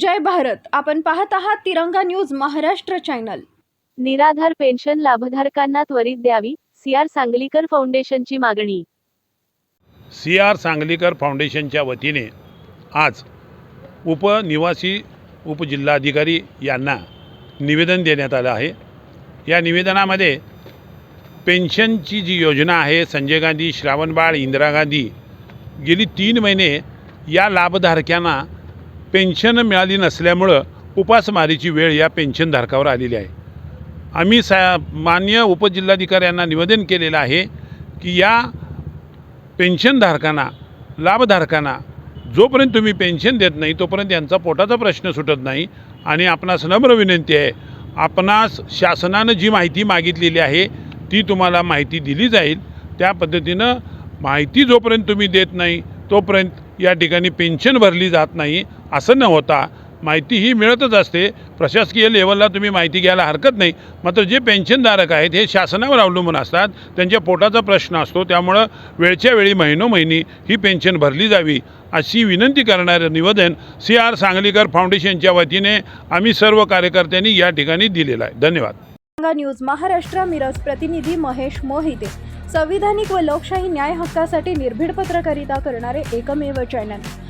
भारत. आपण पाहत आहात तिरंगा न्यूज महाराष्ट्र चॅनल. निराधार पेन्शन लाभधारकांना त्वरित द्यावी सीआर सांगलीकर फाउंडेशनची मागणी. सी आर सांगलीकर फाउंडेशनच्या वतीने आज उपनिवासी उपजिल्हाधिकारी यांना निवेदन देण्यात आलं आहे. या निवेदनामध्ये पेन्शनची जी योजना आहे संजय गांधी श्रावणबाळ इंदिरा गांधी गेली तीन महिने या लाभधारकांना पेन्शन मिळाली नसल्यामुळं उपासमारीची वेळ या पेन्शनधारकावर आलेली आहे. आम्ही सा मान्य उपजिल्हाधिकाऱ्यांना निवेदन केलेलं आहे की या पेन्शनधारकांना लाभधारकांना जोपर्यंत तुम्ही पेन्शन देत नाही तोपर्यंत यांचा पोटाचा प्रश्न सुटत नाही. आणि आपणास नम्र विनंती आहे आपणास शासनानं जी माहिती मागितलेली आहे ती तुम्हाला माहिती दिली जाईल. त्या पद्धतीनं माहिती जोपर्यंत तुम्ही देत नाही तोपर्यंत या ठिकाणी पेन्शन भरली जात नाही. असं न होता माहिती ही मिळतच असते. प्रशासकीय लेवलला तुम्ही माहिती घ्यायला हरकत नाही. मात्र जे पेन्शनधारक आहेत हे शासनावर अवलंबून असतात. त्यांच्या पोटाचा प्रश्न असतो. त्यामुळं वेळच्या वेळी महिनोमहिनी ही पेन्शन भरली जावी अशी विनंती करणारं निवेदन सी आर सांगलीकर फाउंडेशनच्या वतीने आम्ही सर्व कार्यकर्त्यांनी या ठिकाणी दिलेलं आहे. धन्यवाद. न्यूज महाराष्ट्र मिरज प्रतिनिधी महेश मोहिते. संविधानिक व लोकशाही न्याय हक्कासाठी निर्भीड पत्रकारिता करणारे एकमेव चॅनल.